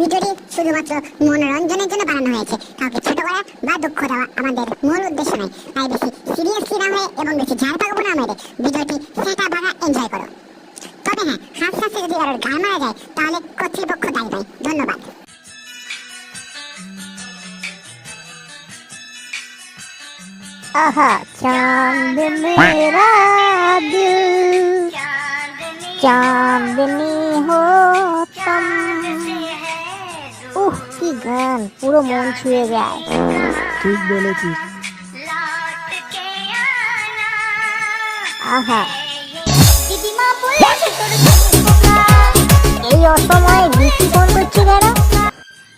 ভিডিওটি শুধুমাত্র মনোরঞ্জনের জন্য বানানো হয়েছে কাউকে ছোট করা বা দুঃখ দেওয়া আমাদের মূল উদ্দেশ্য নয় তাই বেশি সিরিয়াসলি না হয়ে এবং বেশি ঝাড় পাকাবো না মেরে ভিডিওটি সেটা ভাগা এনজয় করো তবে হ্যাঁ হাত হাসতে যদি কারোর গায়ে মারা যায় তাহলে কর্তৃপক্ষ দায়ী নয় ধন্যবাদ आहा चांद मेरा दिल চাঁদনি হো তুম উহ কি গান পুরো মন ছুঁয়ে যায়। ঠিক বলেছিস। আহা। এই অসময়ে বৃষ্টি ফোন করছি কেন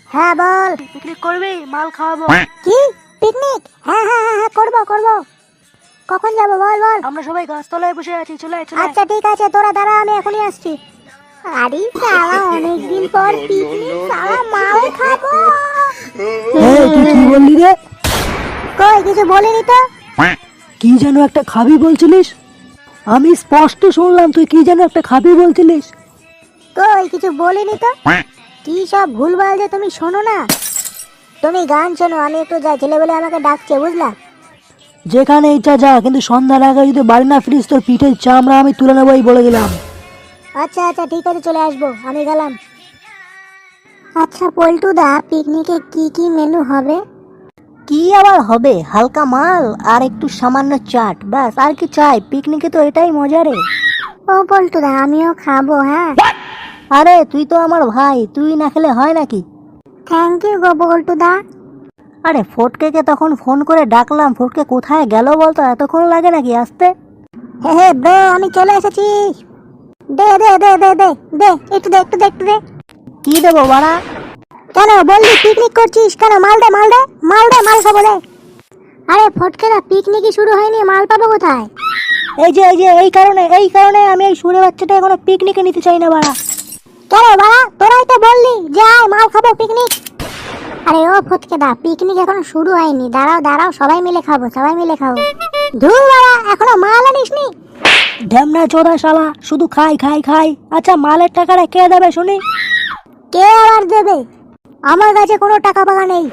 হ্যাঁ বল। পিকনিক করবি? মাল খাওয়াবো। কি? পিকনিক? হ্যাঁ হ্যাঁ হ্যাঁ হ্যাঁ করব করব। কখন যাব বল বল। আমরা সবাই গাছতলায় বসে আছি চলে। আচ্ছা ঠিক আছে তোরা দাঁড়া আমি এখনই আসছি। আরে সালা অনেকদিন পর পিকনিক সালা মাল খাব। এই, তুই কি বললি রে? কই কিছু বলিনি তো? কি যেন একটা খাবি বলছিলিস? আমি স্পষ্ট শুনলাম তুই কি যেন একটা খাবি বলছিলিস। কই কিছু বলিনি তো? কি সব ভুলভাল যে তুমি শোনো না? তুমি গান শোনো আমি একটু যাই ছেলেবেলে আমাকে ডাকছে বুঝলা? যেখানে ইচ্ছা যা কিন্তু সন্ধ্যার আগে যদি বাড়ি না ফিরিস তোর পিঠের চামড়া আমি তুলে নেবোই বলে দিলাম। আচ্ছা আচ্ছা ঠিক আছে চলে আসব। আমি গেলাম। আচ্ছা পল্টু দা পিকনিকে কি কি মেনু হবে? কি আবার হবে? হালকা মাল আর একটু সামান্য চাট ব্যাস। আর কি চাই? পিকনিকে তো এটাই মজা রে ও পল্টু দা আমিও খাব হ্যাঁ। আরে তুই তো আমার ভাই। তুই না খেলে হয় নাকি? থ্যাংক ইউ গো পল্টু দা আরে ফটকেকে তখন ফোন করে ডাকলাম। ফটকে কোথায় গেল বলতো? এতক্ষণ লাগে নাকি আসতে? হে হে ব্রো আমি চলে এসেছি। দে দে দে দে দে দে একটু দে একটু দে একটু দে। কি দেবো বাড়া? কেন বললি পিকনিক করছিস? কেন মাল দে মাল দে মাল দে মাল খাব দে। আরে ফটকে না পিকনিকই শুরু হয়নি মাল পাবো কোথায়? এই যে এই যে এই কারণে এই কারণে আমি এই সুরে বাচ্চাটা এখনও পিকনিকে নিতে চাই না বাড়া। কেন বাড়া? তোরাই তো বললি যে আয় মাল খাব পিকনিক আরে ও ফটকে দা পিকনিক এখন শুরু হয়নি। দাঁড়াও দাঁড়াও সবাই মিলে খাব সবাই মিলে খাব। ধুর বাড়া এখনও মাল আনিসনি। ঢ্যামনা চোদা শালা শুধু খাই খাই খাই। আচ্ছা মালের টাকাটা কে দেবে শুনি? কে আবার দেবে? আমার কাছে কোনো টাকা পাকা নেই।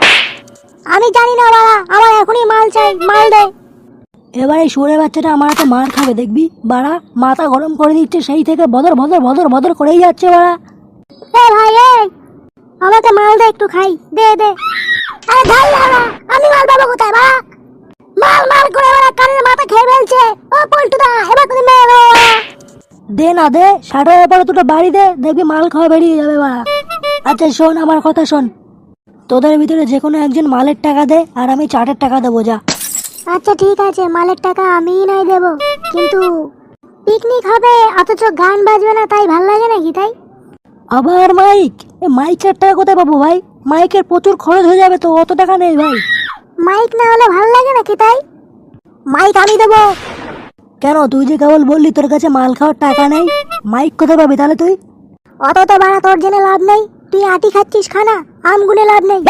আমি জানি না বাড়া আমার এখনই মাল চাই মাল দে। এবারে সুরে বাচ্চাটা আমার একটা মার খাবে দেখবি? বাড়া মাথা গরম করে দিচ্ছে সেই থেকে বদর বদর বদর বদর করেই যাচ্ছে বাড়া। এ ভাই এই আমাকে মাল দে একটু খাই দে দে। আরে ভাই আমি মাল পাবো কোথায় বাড়া? মাল মাল করে বাড়া কানের মাথা খেয়ে ফেলছে ও পল্টু দা এবার তুমি মেরে দেবো বাড়া। দে না দে ষাট হাজার পরে দুটো বাড়ি দে দেখবি মাল খাওয়া বেরিয়ে যাবে বাড়া। আচ্ছা শোন আমার কথা শোন। তোদের ভিতরে যে কোনো একজন মালের টাকা দে আর আমি চাটের টাকা দেবো যা। আচ্ছা ঠিক আছে মালের টাকা আমিই নাই দেব কিন্তু পিকনিক হবে অথচ গান বাজবে না তাই ভালো লাগে নাকি তাই? আবার মাইক? এ মাইকের টাকা কোথায় পাবো ভাই? মাইকের প্রচুর খরচ হয়ে যাবে তো অত টাকা নেই ভাই। মাইক না হলে ভালো লাগে নাকি তাই? মাইক আমি দেবো। কেন তুই যে কেবল বললি তোর কাছে মাল খাওয়ার টাকা নেই? মাইক কোথায় পাবি তাহলে তুই? অত তো বাড়া তোর জেনে লাভ নেই। তুই আটি খাচ্ছিস খানা? আম গুনে লাভ নেই।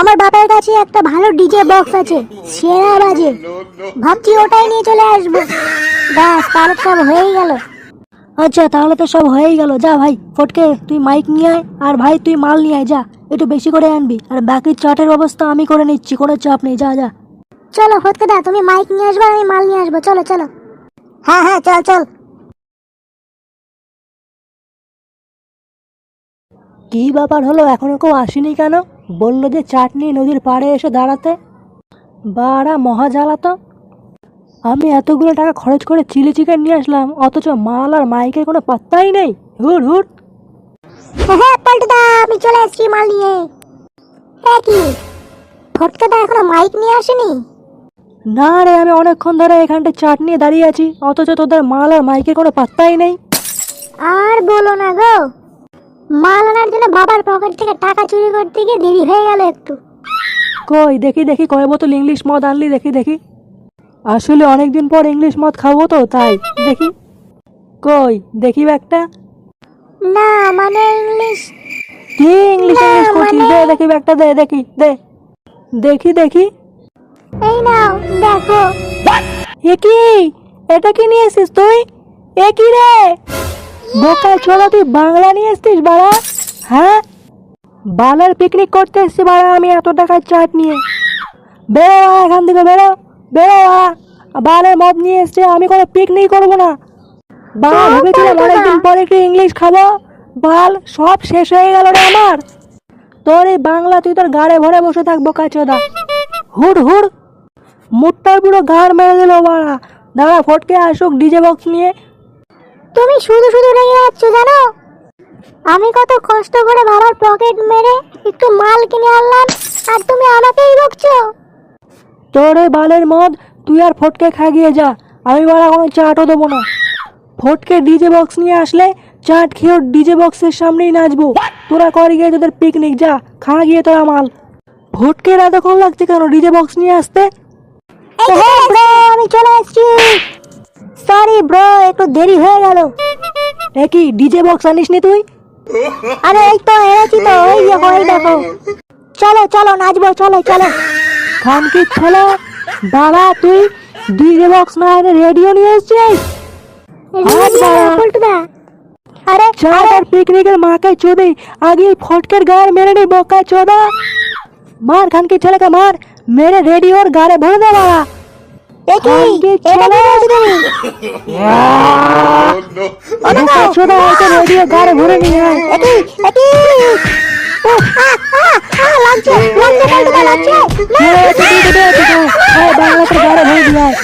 আমার বাপের কাছে একটা ভালো ডিজে বক্স আছে সেরা বাজে। ভাবছি ওটাই নিয়ে চলে আসব। ব্যাস তাহলে সব হয়েই গেল। আচ্ছা তাহলে তো সব হয়েই গেল। যা ভাই ফটকে তুই মাইক নিয়ে আয় আর ভাই তুই মাল নিয়ে আয় যা। একটু বেশি করে আনবি আর বাকি চাটের ব্যবস্থা আমি করে নিচ্ছি কোনো চাপ নেই যা যা। চলো ফটকেদা তুমি মাইক নিয়ে আসবে আমি মাল নিয়ে আসব। চলো চলো। হ্যাঁ হ্যাঁ চল চল। কি ব্যাপার হলো? এখনও কেউ আসেনি কেন? বলল যে চাটনি নদীর পাড়ে এসে দাঁড়াতে। বাড়া মহা জ্বালাতো আমি এতগুলো টাকা খরচ করে চিলি চিকেন নিয়ে আসলাম অথচ মাল আর মাইকের কোনো পাত্তাই নেই। হুর হুর হ্যাঁ হ্যাঁ পল্টুদা আমি চলে আসছি মাল নিয়ে। কি? ফটকেদা এখনও মাইক নিয়ে আসেনি? না রে আমি অনেকক্ষণ ধরে এখানটা চাট নিয়ে দাঁড়িয়ে আছি অথচ তোদের মাল আর মাইকের কোনো পাত্তাই নেই। আর বলো না গো মাল আনার জন্য বাবার পকেট থেকে টাকা চুরি করতে গিয়ে দেরি হয়ে গেল একটু। কই দেখি দেখি কয় বোতল ইংলিশ মদ আনলি দেখি দেখি। আসলে অনেকদিন পর ইংলিশ মদ খাব তো তাই দেখি। কই দেখি একটা না মানে ইংলিশ। কি ইংলিশ ইংলিশ করছিস? মানে- দে দেখি একটা দে দেখি দে। দেখি দেখি। এই নাও দেখো। এ কি? এটা কি নিয়ে এসেছিস তুই? এ কি রে? বোকা ছোড়া তুই বাংলা নিয়ে এসছিস বাড়া? হ্যাঁ? বালের পিকনিক করতে এসছি বাড়া আমি এত টাকার চাট নিয়ে। বেরো বাড়া এখান থেকে বেরো বেরো বাড়া। বালের মদ নিয়ে এসছে আমি কোনো পিকনিক করব না। বাল ভেবেছিলাম অনেকদিন পরে একটু ইংলিশ খাব। বাল সব শেষ হয়ে গেল রে আমার। তোর এই বাংলা তুই তোর গাড়ে ভরে বসে থাকব কাচোদা হুড় হুড়। মুটটার পুরো গাড় মেরে দিল বাড়া। দাঁড়া ফটকে আসুক ডিজে বক্স নিয়ে। তুমি শুধু শুধু রেগে যাচ্ছ জানো? আমি কত কষ্ট করে বাবার পকেট মেরে একটু মাল কিনে আনলাম আর তুমি আমাকেই বকছো? তোর বালের মদ তুই আর ফটকে খাগিয়ে যা। আমি বাড়া কোনো চাটও দেবো না। ফটকে ডিজে বক্স নিয়ে আসলে চাট খেয়ে ডিজে বক্সের সামনেই নাচবো। তোরা কর গিয়ে তোদের পিকনিক যা খা গিয়ে তোরা মাল। ফটকের এতক্ষণ লাগছে কেন? ডিজে বক্স নিয়ে আসতে? হ্যাঁ ব্রো আমি চলে এসেছি সরি ব্রো একটু দেরি হয়ে গেল। ডিজে বক্স আনিস নি তুই? আরে এই তো এনেছি তো এই দেখো এই দেখো। চলো চলো নাচবো চলো চলো। খানকির ছেলে বাবা তুই ডিজে বক্স না এনে রেডিও নিয়ে এসছিস আরে পিকনিকের মাকে চোদে আগে ফটকের গাড় মেরে নি বকা চোদা। মার খানকির ছেলেকে মার। মেরে রেডিওর গাড়ে ভরে দে বাবা দেখি এটা কি বলছো তুমি বোকা চোদা হয়তো রেডিও গাড়ে ভরে নিয়ে আয় বাংলাতে গাড়ে ভরে দিয়ে আয়